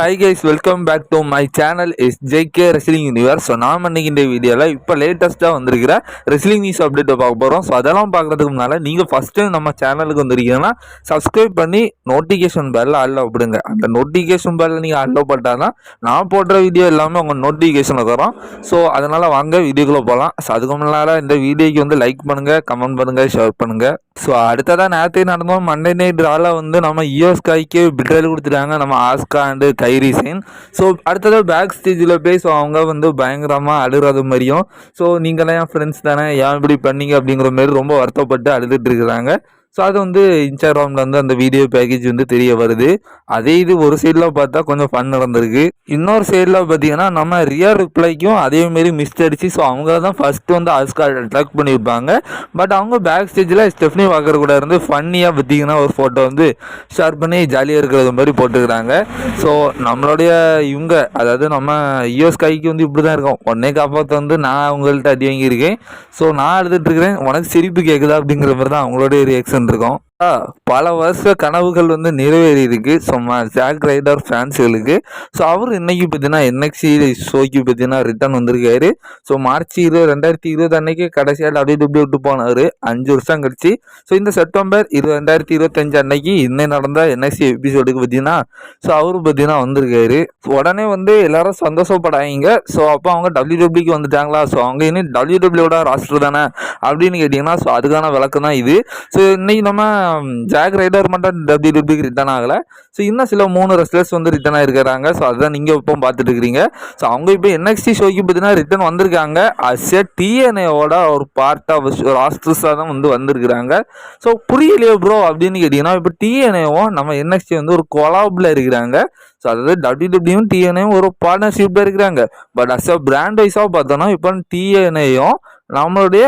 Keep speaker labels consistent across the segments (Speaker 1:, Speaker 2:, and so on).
Speaker 1: Hi guys welcome back to my channel is JK wrestling universe so நாம் இன்னைக்கு இந்த வீடியோவில் இப்போ லேட்டஸ்ட்டாக வந்திருக்கிற ரெஸ்லிங் நியூஸ் அப்டேட்டை பார்க்க போகிறோம் ஸோ அதெல்லாம் பார்க்குறதுக்கு முன்னால் நீங்கள் ஃபஸ்ட் டைம் நம்ம சேனலுக்கு வந்திருக்கீங்கன்னா சப்ஸ்கிரைப் பண்ணி நோட்டிஃபிகேஷன் பெல்ல அல்ல விடுங்க. அந்த நோட்டிஃபிகேஷன் பெல்ல நீங்கள் அல்ல பட்டால் தான் நான் போடுற வீடியோ எல்லாமே உங்கள் நோட்டிஃபிகேஷனில் தரோம். ஸோ அதனால் வாங்க வீடியோக்குள்ளே போகலாம் ஸோ அதுக்கு முன்னால் இந்த வீடியோக்கு வந்து லைக் பண்ணுங்கள் கமெண்ட் பண்ணுங்கள் ஷேர் பண்ணுங்கள் ஸோ அடுத்ததாக நேரத்தையும் நடந்தோம். மண்டே நைட் ராலாக வந்து நம்ம இயோஸ்காய்க்கு காய்க்கு கொடுத்துட்டாங்க. நம்ம ஆஸ்கா அண்டு கைரி ஸோ அடுத்ததாக பேக் ஸ்டேஜில் போய் ஸோ அவங்க வந்து பயங்கரமாக அழுகிறது மாதிரியும் ஸோ நீங்களாம் என் ஃப்ரெண்ட்ஸ் தானே ஏன் இப்படி பண்ணீங்க அப்படிங்கிற மாதிரி ரொம்ப வருத்தப்பட்டு அழுதுட்டு இருக்கிறாங்க. ஸோ அது வந்து இன்ஸ்டாகிராமில் வந்து அந்த வீடியோ பேக்கேஜ் வந்து தெரிய வருது. அதே இது ஒரு சைடில் பார்த்தா கொஞ்சம் ஃபன் நடந்திருக்கு. இன்னொரு சைடில் பார்த்தீங்கன்னா நம்ம ரியர் ரிப்ளைக்கும் அதேமாரி மிஸ் அடிச்சு ஸோ அவங்க தான் ஃபஸ்ட்டு வந்து ஆஸ்கா அட்ராக்ட் பண்ணியிருப்பாங்க. பட் அவங்க பேக் ஸ்டேஜில் ஸ்டெஃப்னி வாக்கர் கூட இருந்து ஃபன்னியாக பார்த்தீங்கன்னா ஒரு ஃபோட்டோ வந்து ஷேர் பண்ணி ஜாலியாக இருக்கிறது மாதிரி போட்டுக்கிறாங்க. ஸோ நம்மளுடைய இவங்க அதாவது நம்ம யூஎஸ் கைக்கு வந்து இப்படி தான் இருக்கும் உடனே காப்பாற்ற வந்து நான் அவங்கள்ட்ட அடி வாங்கியிருக்கேன். ஸோ நான் எழுதிட்டு இருக்கிறேன். உனக்கு சிரிப்பு கேட்குதா அப்படிங்கிற மாதிரி தான் அவங்களுடைய ரியாக்ஷன் வந்திருக்கோம் பல வருஷ கனவுகள் வந்து நிறைவேறி இருக்கு ஸோ ஜாக் ரைடர் ஃபேன்ஸுகளுக்கு ஸோ அவர் இன்னைக்கு பார்த்தீங்கன்னா என்எக்சி ஷோக்கு பார்த்தீங்கன்னா ரிட்டர்ன் வந்திருக்காரு. ஸோ மார்ச் இருபது ரெண்டாயிரத்தி இருபது அன்னைக்கு கடைசியாக டபிள்யூ டபிள்யூ விட்டு போனார். அஞ்சு வருஷம் கழிச்சு. ஸோ இந்த செப்டம்பர் இரு ரெண்டாயிரத்தி இருபத்தஞ்சு அன்னைக்கு இன்னும் நடந்த என்எக்சி எபிசோடுக்கு பார்த்தீங்கன்னா ஸோ அவரு பார்த்தீங்கன்னா வந்திருக்காரு. உடனே வந்து எல்லாரும் சந்தோஷப்படாதீங்க. ஸோ அப்போ அவங்க டபிள்யூ டபிள்யூக்கு வந்துட்டாங்களா? ஸோ அவங்க இன்னும் டபிள்யூ டபிள்யூட ராஸ்டர் தானே? அப்படின்னு கேட்டிங்கன்னா ஸோ அதுக்கான விளக்கம் தான் இது. ஸோ இன்னைக்கு நம்ம ஜாக் ரைடர் மட்டும் டபிள்யூ டபிள்யூக்கு ரிட்டர்ன் ஆகலை. ஸோ இன்னும் சில மூணு ரெஸ்லர்ஸ் வந்து ரிட்டர்ன் ஆகிருக்கிறாங்க ஸோ அதுதான் நீங்கள் இப்போ பார்த்துட்டு இருக்கிறீங்க ஸோ அவங்க இப்போ என்எக்ஸ்டி ஷோக்கு பார்த்தீங்கன்னா ரிட்டர்ன் வந்திருக்காங்க. அஸ் எ டிஎன்ஏவோட ஒரு பார்ட் ஆஃப் ஆஸ்ட்ரஸாக தான் வந்து வந்திருக்கிறாங்க. ஸோ புரியலையோ ப்ரோ அப்படின்னு கேட்டிங்கன்னா இப்போ டிஎன்ஏவும் நம்ம என்எக்ஸ்டி வந்து ஒரு கொலாபில் இருக்கிறாங்க. ஸோ அதாவது டபிள்யூ டபிள்யூவும் டிஎன்ஏவும் ஒரு பார்ட்னர்ஷிப்பில் இருக்கிறாங்க. பட் அஸ் அ பிராண்ட் வைஸாக பார்த்தோன்னா இப்போ டிஎன்ஏயும் நம்மளுடைய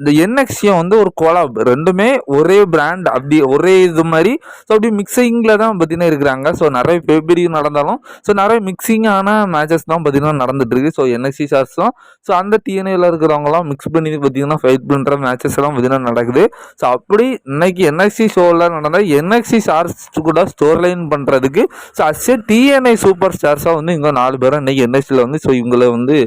Speaker 1: இந்த என்எக்ஸியும் வந்து ஒரு கொலாப் ரெண்டுமே ஒரே பிராண்ட் அப்படி ஒரே இது மாதிரி. ஸோ அப்படி மிக்சிங்கில் தான் பார்த்தீங்கன்னா இருக்கிறாங்க. ஸோ நிறைய பெரிய நடந்தாலும் ஸோ நிறைய மிக்சிங்கான மேட்சஸ் தான் பார்த்தீங்கன்னா நடந்துட்டுருக்கு ஸோ என்எக்சி ஷார்ட்ஸும் ஸோ அந்த டிஎன்ஏல இருக்கிறவங்களாம் மிக்ஸ் பண்ணி பார்த்தீங்கன்னா ஃபைட் பண்ணுற மேட்சஸ் எல்லாம் பார்த்தீங்கன்னா நடக்குது. ஸோ அப்படி இன்னைக்கு என்எக்சி ஷோவில் நடந்த என்எக்சி ஷார்ட்ஸ் கூட ஸ்டோர் லைன் பண்ணுறதுக்கு ஸோ அஸ்ஸே டிஎன்ஐ சூப்பர் ஸ்டார்ஸாக வந்து இங்கே நாலு பேரும் இன்னைக்கு என்எக்சியில் வந்து ஸோ இவங்களை வந்து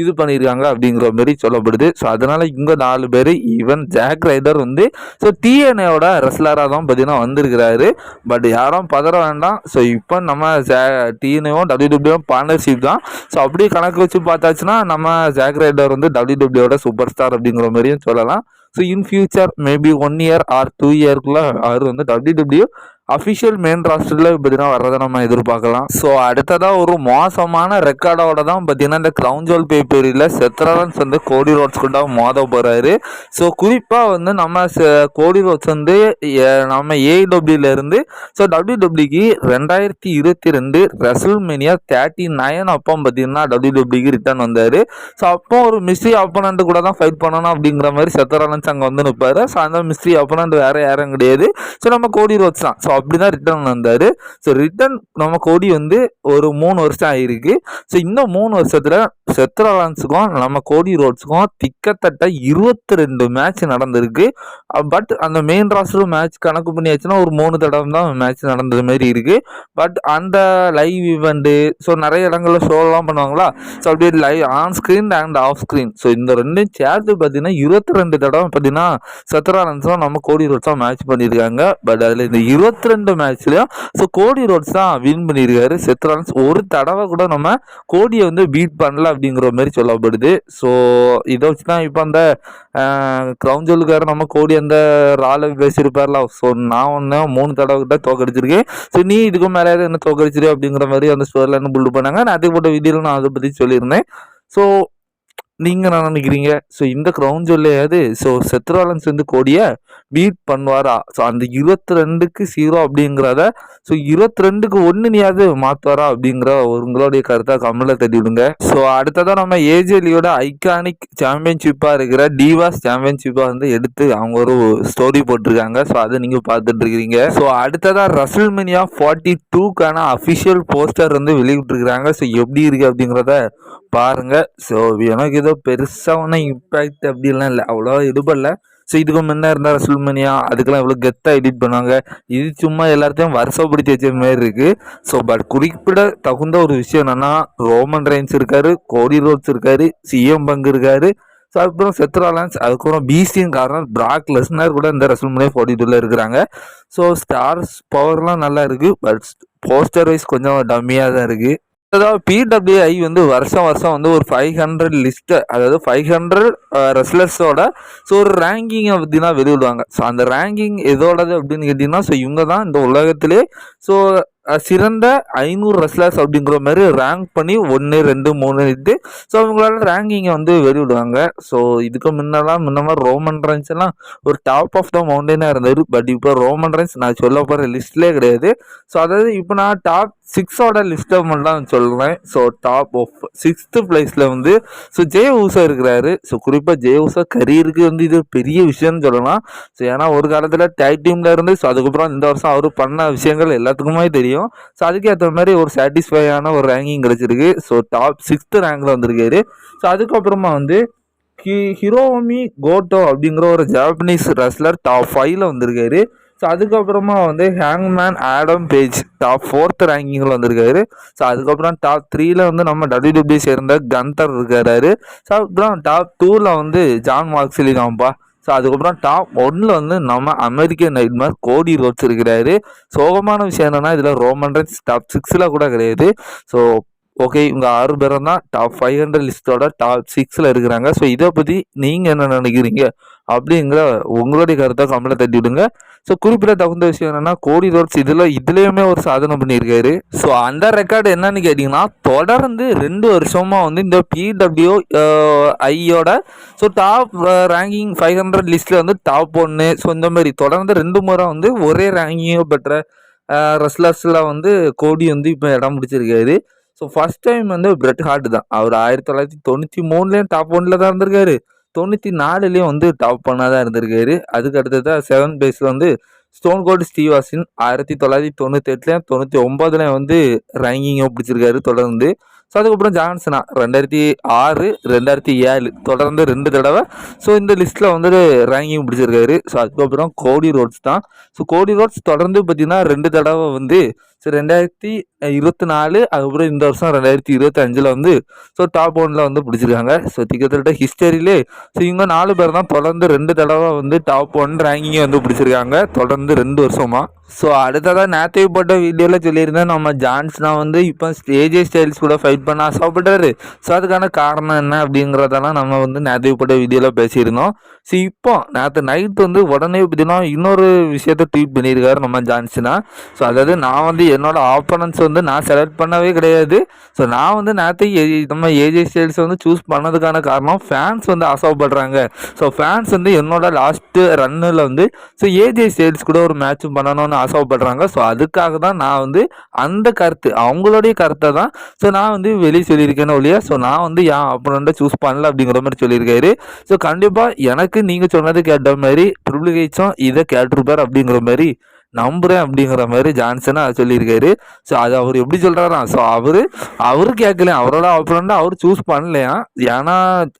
Speaker 1: இது பண்ணியிருக்காங்க அப்படிங்கிற மாதிரி சொல்லப்படுது. ஸோ அதனால் இங்கே நாலு பேர் ஈவன் ஜாக் ரைடர் வந்து ஸோ டிஎன்ஏவோட ரெஸ்லராக தான் பார்த்தீங்கன்னா வந்திருக்கிறாரு. பட் யாரும் பதற வேண்டாம். ஸோ இப்போ நம்ம ஜா டிஎன்ஏவும் டபிள்யூடபிள்யூவும் பார்ட்னர்ஷிப் தான். ஸோ அப்படி கணக்கு வச்சு பார்த்தாச்சுன்னா நம்ம ஜாக் ரைடர் வந்து டபிள்யூடபிள்யூட சூப்பர் ஸ்டார் அப்படிங்கிற மாதிரியும் சொல்லலாம். So in future maybe one year or two இயர்க்குள்ளே அவர் வந்து டபிள்யூடபிள்யூ அஃபிஷியல் மெயின் ராஸ்டரில் பார்த்தீங்கன்னா வர்றதை நம்ம எதிர்பார்க்கலாம். ஸோ அடுத்ததாக ஒரு மோசமான ரெக்கார்டோட தான் பார்த்தீங்கன்னா இந்த கிரவுன் ஜோல் பேப்பரியில் செத்ரலன்ஸ் வந்து கோடி ரோட்ஸ் கூட மோத போகிறாரு ஸோ குறிப்பாக வந்து நம்ம கோடி ரோட்ஸ் வந்து நம்ம ஏடபிள்யூலேருந்து ஸோ டபிள்யூ டபிள்யூக்கு ரெண்டாயிரத்தி இருபத்தி ரெண்டு ரெசல்மேனியா தேர்ட்டி நைன் அப்போ பார்த்தீங்கன்னா டபிள்யூ டபிள்யூக்கு ரிட்டர்ன் வந்தார். ஸோ அப்போ ஒரு மிஸ்ட்ரி ஆப்போனண்ட் கூட தான் ஃபைட் பண்ணணும் அப்படிங்கிற மாதிரி செத்ராலன்ஸ் அங்கே வந்து நிற்பார் ஸோ அந்த மிஸ்ட்ரி ஆப்போனண்ட் வேறு யாரும் கிடையாது. ஸோ நம்ம கோடி ரோட்ஸ் தான். ஸோ அப்படி தான் ரிட்டர்ன் வந்தார். ஸோ ரிட்டர்ன் நம்ம கோடி வந்து ஒரு மூணு வருஷம் ஆகிருக்கு ஸோ இந்த மூணு வருஷத்தில் செத்ராலான்ஸுக்கும் நம்ம கோடி ரோட்ஸுக்கும் திக்கத்தட்ட இருபத்தி ரெண்டு மேட்ச் நடந்திருக்கு பட் அந்த மெயின் ராஸ்டர் மேட்ச் கணக்கு பண்ணியாச்சுன்னா ஒரு மூணு தடவை தான் மேட்ச் நடந்தது மாதிரி இருக்குது பட் அந்த லைவ் ஈவெண்ட்டு ஸோ நிறைய இடங்கள்ல ஷோலாம் பண்ணுவாங்களா? ஸோ அப்படியே live on screen and off screen so இந்த ரெண்டும் சேர்த்து பார்த்தீங்கன்னா இருபத்தி ரெண்டு தடவை பார்த்தீங்கன்னா சத்ரானன்ஸும் நம்ம கோடி ரோட்ஸும் மேட்ச் பண்ணியிருக்காங்க. பட் அதில் இந்த இருபத்தி ரெண்டு மேட்ச்லையும் ஸோ கோடி ரோட்ஸ் தான் வின் பண்ணியிருக்காரு. செத்ரானன்ஸ் ஒரு தடவை கூட நம்ம கோடியை வந்து பீட் பண்ணல அப்படிங்கிற மாதிரி சொல்லப்படுது. ஸோ இதை வச்சு தான் இப்போ அந்த கிரவுன் நம்ம கோடி அந்த ரால பேசியிருப்பார்ல. ஸோ நான் ஒன்று மூணு தடவை கிட்ட தோக்கடிச்சிருக்கேன். ஸோ நீ இதுக்கு மேலே என்ன தோக்கடிச்சிரு அப்படிங்கிற மாதிரி அந்த ஸ்டோரில் என்ன புல்டு பண்ணாங்க. நான் அதே போட்ட வீடியோவில் நான் அதை பற்றி சொல்லியிருந்தேன். ஸோ நீங்கள் நான் நினைக்கிறீங்க? ஸோ இந்த கிரவுண்ட் சொல்லையாது ஸோ செத்ராலன்ஸ் வந்து கோடியை பீட் பண்ணுவாரா? ஸோ அந்த இருபத்தி ரெண்டுக்கு ஜீரோ அப்படிங்கிறத ஸோ இருபத்தி ரெண்டுக்கு ஒன்று நீயாவது மாற்றுவாரா அப்படிங்கிற உங்களுடைய கருத்தை கம்மலில் தட்டி விடுங்க ஸோ அடுத்ததாக நம்ம ஏஜேலியோட ஐகானிக் சாம்பியன்ஷிப்பாக இருக்கிற டிவாஸ் சாம்பியன்ஷிப்பாக வந்து எடுத்து அவங்க ஒரு ஸ்டோரி போட்டிருக்காங்க. ஸோ அதை நீங்கள் பார்த்துட்டு இருக்கிறீங்க ஸோ அடுத்ததாக ரசல்மெனியா ஃபார்ட்டி டூக்கான அஃபிஷியல் போஸ்டர் வந்து வெளியிட்டிருக்கிறாங்க. ஸோ எப்படி இருக்குது அப்படிங்கிறத பாருங்க. ஸோ எனக்கு ஏதோ பெருசாக ஒன்றும் இம்பேக்ட் அப்படிலாம் இல்லை. அவ்வளோ இதுபடல ஸோ இதுக்கு முன்னே இருந்தால் ரசல்மனியா அதுக்கெல்லாம் இவ்வளோ கெத்தாக எடிட் பண்ணுவாங்க. இது சும்மா எல்லாத்தையும் வருஷப்படுத்தி வச்ச மாதிரி இருக்குது ஸோ பட் குறிப்பிட தகுந்த ஒரு விஷயம் என்னென்னா ரோமன் ரைன்ஸ் இருக்காரு கோடி ரோட்ஸ் இருக்காரு சிஎம் பங்கு இருக்காரு. ஸோ அதுக்கப்புறம் செத்ராலான்ஸ் அதுக்கப்புறம் பிசியும் காரணம் பிராக் லெஸ்னர் கூட இந்த ரசல்மனியா ஃபார்ட்டி டூவில் இருக்கிறாங்க. ஸோ ஸ்டார்ஸ் பவர்லாம் நல்லா இருக்குது பட் போஸ்டர் வைஸ் கொஞ்சம் டம்மியாக தான் இருக்குது அதாவது பிடபிள்யூஐ வந்து வருஷம் வருஷம் வந்து ஒரு ஃபைவ் ஹண்ட்ரட் லிஸ்ட்டு அதாவது ஃபைவ் ஹண்ட்ரட் ரெஸ்லர்ஸோட ஸோ ஒரு ரேங்கிங்கை பற்றி தான் வெளியிடுவாங்க. ஸோ அந்த ரேங்கிங் எதோடது அப்படின்னு கேட்டிங்கன்னா ஸோ இவங்க தான் இந்த உலகத்திலே ஸோ சிறந்த ஐநூறு ரெஸ்லர்ஸ் அப்படிங்கிற மாதிரி ரேங்க் பண்ணி ஒன்று ரெண்டு மூணு இது. ஸோ அவங்களால ரேங்கிங்கை வந்து வெளியிடுவாங்க ஸோ இதுக்கு முன்னெல்லாம் முன்னமாக ரோமன் ரன்ஸ் எல்லாம் ஒரு டாப் ஆஃப் த மவுண்டனாக இருந்தார் பட் இப்போ ரோமன் ரன்ஸ் நான் சொல்ல போகிற லிஸ்ட்லேயே கிடையாது. ஸோ அதாவது இப்போ நான் டாப் சிக்ஸோட லிஸ்ட்டை மட்டும் சொல்கிறேன் ஸோ டாப் ஆஃப் சிக்ஸ்த்து பிளேஸில் வந்து ஸோ ஜெய ஊசா இருக்கிறாரு. ஸோ குறிப்பாக ஜெய ஊசா கரியருக்கு வந்து இது பெரிய விஷயம்னு சொல்லலாம். ஸோ ஏன்னா ஒரு காலத்தில் டேக் டீமில் இருந்து ஸோ அதுக்கப்புறம் இந்த வருஷம் அவர் பண்ண விஷயங்கள் எல்லாத்துக்குமே தெரியும். ஸோ அதுக்கேற்ற மாதிரி ஒரு சாட்டிஸ்ஃபையான ஒரு ரேங்கிங் கிடச்சிருக்கு. ஸோ டாப் சிக்ஸ்த்து ரேங்கில் வந்திருக்காரு. ஸோ அதுக்கப்புறமா வந்து ஹி ஹிரோமி கோட்டோ அப்படிங்கிற ஒரு ஜாப்பனீஸ் ரெஸ்லர் டாப் ஃபைவ்ல வந்திருக்காரு. ஸோ அதுக்கப்புறமா வந்து ஹேங்மேன் ஆடம் பேஜ் டாப் ஃபோர்த் ரேங்கிங்கில் வந்திருக்காரு. ஸோ அதுக்கப்புறம் டாப் த்ரீல வந்து நம்ம டபிள்யூடபிள்யூ சேர்ந்த கந்தர் இருக்காரு. ஸோ அப்புறம் டாப் டூவில் வந்து ஜான் மார்க்ஸிலி தான்ப்பா. ஸோ அதுக்கப்புறம் டாப் ஒன்னில் வந்து நம்ம அமெரிக்கன் நைட்மார் கோடி ரோட்ஸ் இருக்கிறாரு. சோகமான விஷயம் என்னென்னா இதில் ரோமன் ரைன்ஸ் டாப் சிக்ஸில் கூட கிடையாது. ஸோ ஓகே இவங்க ஆறு பேரும் தான் டாப் ஃபைவ் ஹண்ட்ரட் லிஸ்ட்டோட டாப் சிக்ஸில் இருக்கிறாங்க. ஸோ இதை பற்றி நீங்கள் என்ன நினைக்கிறீங்க? அப்படிங்கிற உங்களுடைய கருத்தை கம்மலை தட்டி விடுங்க ஸோ குறிப்பிட தகுந்த விஷயம் என்னென்னா கோடி ரோட்ஸ் இதில் இதுலேயுமே ஒரு சாதனை பண்ணியிருக்காரு. ஸோ அந்த ரெக்கார்டு என்னன்னு கேட்டிங்கன்னா தொடர்ந்து ரெண்டு வருஷமாக வந்து இந்த பிடபிள்யூ ஐயோட so top ranking five hundred லிஸ்ட்டில் வந்து டாப் ஒன்று ஸோ இந்த மாதிரி தொடர்ந்து ரெண்டு முறை வந்து ஒரே ரேங்கிங்கோ பெற்ற ரெஸ்லர்ஸில் வந்து கோடி வந்து இப்போ இடம் பிடிச்சிருக்காரு. ஸோ ஃபர்ஸ்ட் டைம் வந்து பிரெட் ஹார்ட் தான். அவர் ஆயிரத்தி தொள்ளாயிரத்தி தொண்ணூற்றி மூணுலேயும் டாப் ஒன்ல தான் இருந்திருக்காரு. தொண்ணூற்றி நாலுலேயும் வந்து டாப் பண்ணால் தான் இருந்திருக்காரு. அதுக்கு அடுத்ததாக செவன் பேஸில் வந்து ஸ்டோன் கோல்டு ஸ்டீவாசின் ஆயிரத்தி தொள்ளாயிரத்தி தொண்ணூற்றி எட்டுலேயும் தொண்ணூற்றி ஒம்பதுலேயும் வந்து ரேங்கிங்கை பிடிச்சிருக்காரு தொடர்ந்து. ஸோ அதுக்கப்புறம் ஜான்சனா ரெண்டாயிரத்தி ஆறு ரெண்டாயிரத்தி ஏழு தொடர்ந்து ரெண்டு தடவை. ஸோ இந்த லிஸ்ட்டில் வந்துட்டு ரேங்கிங் பிடிச்சிருக்காரு. ஸோ அதுக்கப்புறம் கோடி ரோட்ஸ் தான். ஸோ கோடி ரோட்ஸ் தொடர்ந்து பார்த்தீங்கன்னா ரெண்டு தடவை வந்து ஸோ ரெண்டாயிரத்தி இருபத்தி நாலு அதுக்கப்புறம் இந்த வருஷம் ரெண்டாயிரத்தி இருபத்தி அஞ்சில் வந்து ஸோ டாப் ஒனில் வந்து பிடிச்சிருக்காங்க. ஸோ திக்கத்தட்ட ஹிஸ்டரியிலே ஸோ இவங்க நாலு பேர் தான் தொடர்ந்து ரெண்டு தடவை வந்து டாப் ஒன் ரேங்கிங்கை வந்து பிடிச்சிருக்காங்க. தொடர்ந்து ரெண்டு வருஷமாக ஸோ அடுத்ததாக நேற்று போட்ட வீடியோவில் சொல்லியிருந்தேன். நம்ம ஜான்ஸ்னா வந்து இப்போ ஏஜே ஸ்டைல்ஸ் கூட ஃபைட் பண்ண ஆசைப்பட்டாரு. ஸோ அதுக்கான காரணம் என்ன அப்படிங்கிறதெல்லாம் நம்ம வந்து நேற்று போட்ட வீடியோவில் பேசியிருந்தோம். ஸோ இப்போ நேற்று நைட் வந்து உடனே பார்த்தீங்கன்னா இன்னொரு விஷயத்த ட்வீட் பண்ணியிருக்காரு நம்ம ஜான்ஸ்னா ஸோ அதாவது நான் வந்து என்னோட ஆப்பனன்ஸ் வந்து நான் செலக்ட் பண்ணவே கிடையாது. ஸோ நான் வந்து நேற்று நம்ம ஏஜே ஸ்டைல்ஸ் வந்து சூஸ் பண்ணதுக்கான காரணம் ஃபேன்ஸ் வந்து ஆசைப்படுறாங்க. ஸோ ஃபேன்ஸ் வந்து என்னோட லாஸ்ட்டு ரன்னில் வந்து ஸோ ஏஜே ஸ்டைல்ஸ் கூட ஒரு மேட்சும் பண்ணணும்னு ஆசைப்படுறாங்க. ஸோ அதுக்காக தான் நான் வந்து அந்த கருத்து அவங்களுடைய கருத்தை தான் ஸோ நான் வந்து வெளியே சொல்லியிருக்கேன்னு ஒழிய ஸோ நான் வந்து என் ஆப்பனண்ட்டை சூஸ் பண்ணல அப்படிங்கிற மாதிரி சொல்லியிருக்காரு. ஸோ கண்டிப்பாக எனக்கு நீங்கள் சொன்னது கேட்ட மாதிரி ட்ரிபிள் ஹெச்சும் இதை கேட்டிருப்பார் அப்படிங்கிற மாதிரி நம்புறேன் அப்படிங்கிற மாதிரி ஜான்சனா சொல்லியிருக்காரு. ஸோ அது அவர் எப்படி சொல்கிறாராம் ஸோ அவர் அவரு கேட்கல. அவரோட ஆப்போனண்ட்டை அவர் சூஸ் பண்ணலையா? ஏன்னா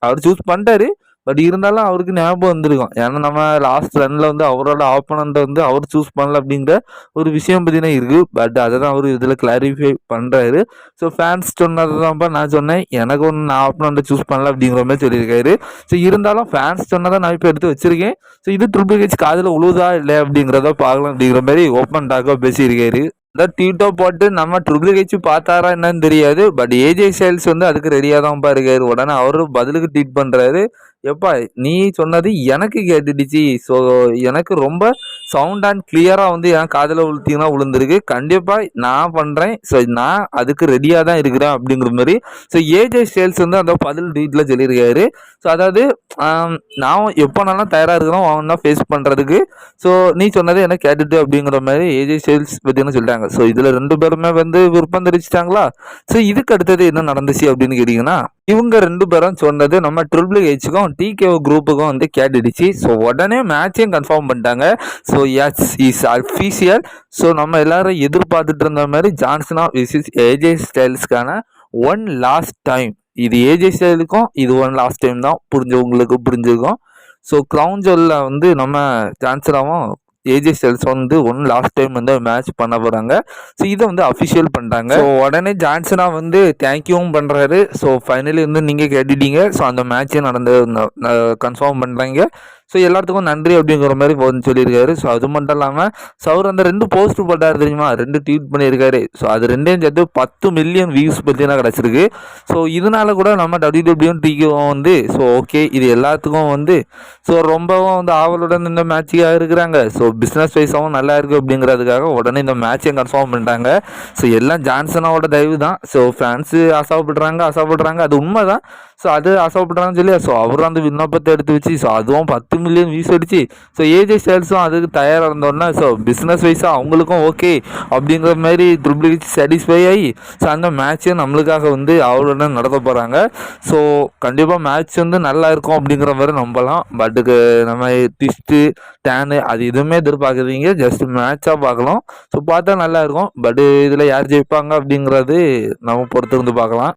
Speaker 1: அவர் சூஸ் பண்ணிட்டாரு. பட் இருந்தாலும் அவருக்கு ஞாபகம் வந்திருக்கும். ஏன்னா நம்ம லாஸ்ட் ரன்ல வந்து அவரோட ஆப்போனண்ட்டை வந்து அவர் சூஸ் பண்ணல அப்படிங்கிற ஒரு விஷயம் பார்த்தீங்கன்னா இருக்கு. பட் அதை தான் அவர் இதில் கிளாரிஃபை பண்ணுறாரு ஸோ ஃபேன்ஸ் சொன்னதை தான்ப்பா நான் சொன்னேன். எனக்கு ஒன்று நான் ஆப்போனண்ட்டை சூஸ் பண்ணல அப்படிங்கிற மாதிரி சொல்லியிருக்காரு. ஸோ இருந்தாலும் ஃபேன்ஸ் சொன்னதை நான் இப்போ எடுத்து வச்சிருக்கேன். ஸோ இது ட்ரிபிள் ஹெச் காதில் உழுதா இல்லை அப்படிங்கிறத பார்க்கலாம் அப்படிங்கிற மாதிரி ஓப்பன் டாக்காக பேசியிருக்காரு. இந்த டீட்டோ போட்டு நம்ம ட்ரிபிள் ஹெச் பார்த்தாரா என்னன்னு தெரியாது. பட் ஏஜே சேல்ஸ் வந்து அதுக்கு ரெடியாக தான் பாருக்காரு உடனே அவரும் பதிலுக்கு ட்வீட் பண்ணுறாரு எப்பா நீ சொன்னது எனக்கு கேட்டுடுச்சு. ஸோ எனக்கு ரொம்ப சவுண்ட் அண்ட் கிளியராக வந்து என் காதில் உளுத்திங்கன்னா விழுந்திருக்கு கண்டிப்பாக நான் பண்ணுறேன் ஸோ நான் அதுக்கு ரெடியாக தான் இருக்கிறேன் அப்படிங்கிற மாதிரி. ஸோ ஏஜே ஸ்டைல்ஸ் வந்து அந்த பதில் ட்வீட்டில் சொல்லியிருக்காரு. ஸோ அதாவது நான் நான் எப்போனாலும் தயாராக இருக்கிறோம் அவன் ஃபேஸ் பண்ணுறதுக்கு ஸோ நீ சொன்னது எனக்கு கேட்டுட்டு அப்படிங்கிற மாதிரி ஏஜே ஸ்டைல்ஸ் பற்றினு சொல்லிட்டாங்க. ஸோ இதில் ரெண்டு பேருமே வந்து விருப்பம் தெரிவிச்சிட்டாங்களா? ஸோ இதுக்கு அடுத்தது என்ன நடந்துச்சு அப்படின்னு கேட்டிங்கன்னா இவங்க ரெண்டு பேரும் சொன்னது நம்ம ட்ரிபிள் ஹெச்சுக்கும் டிகே குரூப்புக்கும் வந்து கேட்டுடுச்சு. ஸோ உடனே மேட்சையும் கன்ஃபார்ம் பண்ணிட்டாங்க. So yes is official so நம்ம எல்லாரும் எதிர்பார்த்துட்டு இருந்த மாதிரி ஜான்சனா விசிஸ் ஏஜே ஸ்டைல்ஸ்க்கான ஒன் லாஸ்ட் டைம் இது ஏஜே ஸ்டைலுக்கும் இது ஒன் லாஸ்ட் டைம் தான். புரிஞ்சவங்களுக்கு புரிஞ்சிருக்கும் ஸோ க்ரௌன் ஜுவலில் வந்து நம்ம ஜான்சனாவும் ஏஜே ஸ்டைல்ஸ் வந்து ஒன் லாஸ்ட் டைம் வந்து மேட்ச் பண்ண போகிறாங்க ஸோ இதை வந்து அஃபிஷியல் பண்ணிட்டாங்க. ஸோ உடனே ஜான்சனா வந்து தேங்க்யூவும் பண்ணுறாரு ஸோ ஃபைனலி வந்து நீங்கள் கேட்டுட்டீங்க. ஸோ அந்த மேட்ச்சே நடந்து கன்ஃபார்ம் பண்ணுறாங்க ஸோ எல்லாத்துக்கும் நன்றி அப்படிங்கிற மாதிரி சொல்லியிருக்காரு. ஸோ அது மட்டும் இல்லாமல் ஸோ அவர் அந்த ரெண்டு போஸ்ட் போட்டார் தெரியுமா? ரெண்டு ட்வீட் பண்ணியிருக்காரு. ஸோ அது ரெண்டையும் சேர்த்து பத்து மில்லியன் வியூஸ் பார்த்தீங்கன்னா கிடச்சிருக்கு. ஸோ இதனால கூட நம்ம டபிள்யூடபிள்யூ டிக்கும் வந்து ஸோ ஓகே இது எல்லாத்துக்கும் வந்து ஸோ ரொம்பவும் வந்து ஆவலுடன் இந்த மேட்சுக்காக இருக்கிறாங்க. ஸோ பிஸ்னஸ் வைஸாகவும் நல்லா இருக்குது அப்படிங்கிறதுக்காக உடனே இந்த மேட்சையும் கன்ஃபார்ம் பண்ணிட்டாங்க. ஸோ எல்லாம் ஜான்சனோட தயவு தான். ஸோ ஃபேன்ஸு ஆசைப்படுறாங்க ஆசைப்படுறாங்க. அது உண்மை தான் ஸோ அது ஆசைப்படுறாங்கன்னு சொல்லி ஸோ அவரும் அந்த விண்ணப்பத்தை எடுத்து வச்சு ஸோ அதுவும் பத்து மில்லியன் வியூஸ் அடிச்சு ஸோ ஏஜே ஸ்டைல்ஸும் அதுக்கு தயாராக இருந்தோன்னா ஸோ பிஸ்னஸ் வைஸாக அவங்களுக்கும் ஓகே அப்படிங்கிற மாதிரி ட்ரிபிள் சாட்டிஸ்ஃபை ஆகி ஸோ அந்த மேட்ச்சையும் நம்மளுக்காக வந்து அவருடன் நடத்த போகிறாங்க ஸோ கண்டிப்பாக மேட்ச் வந்து நல்லா இருக்கும் அப்படிங்கிற மாதிரி நம்பலாம். பட்டுக்கு நம்ம ட்விஸ்ட்டு டேனு அது எதுவுமே எதிர்பார்க்குறீங்க? ஜஸ்ட் மேட்சாக பார்க்கலாம். ஸோ பார்த்தா நல்லாயிருக்கும் பட் பட்டு இதில் யார் ஜெயிப்பாங்க அப்படிங்கிறது நம்ம பொறுத்திருந்து பார்க்கலாம்.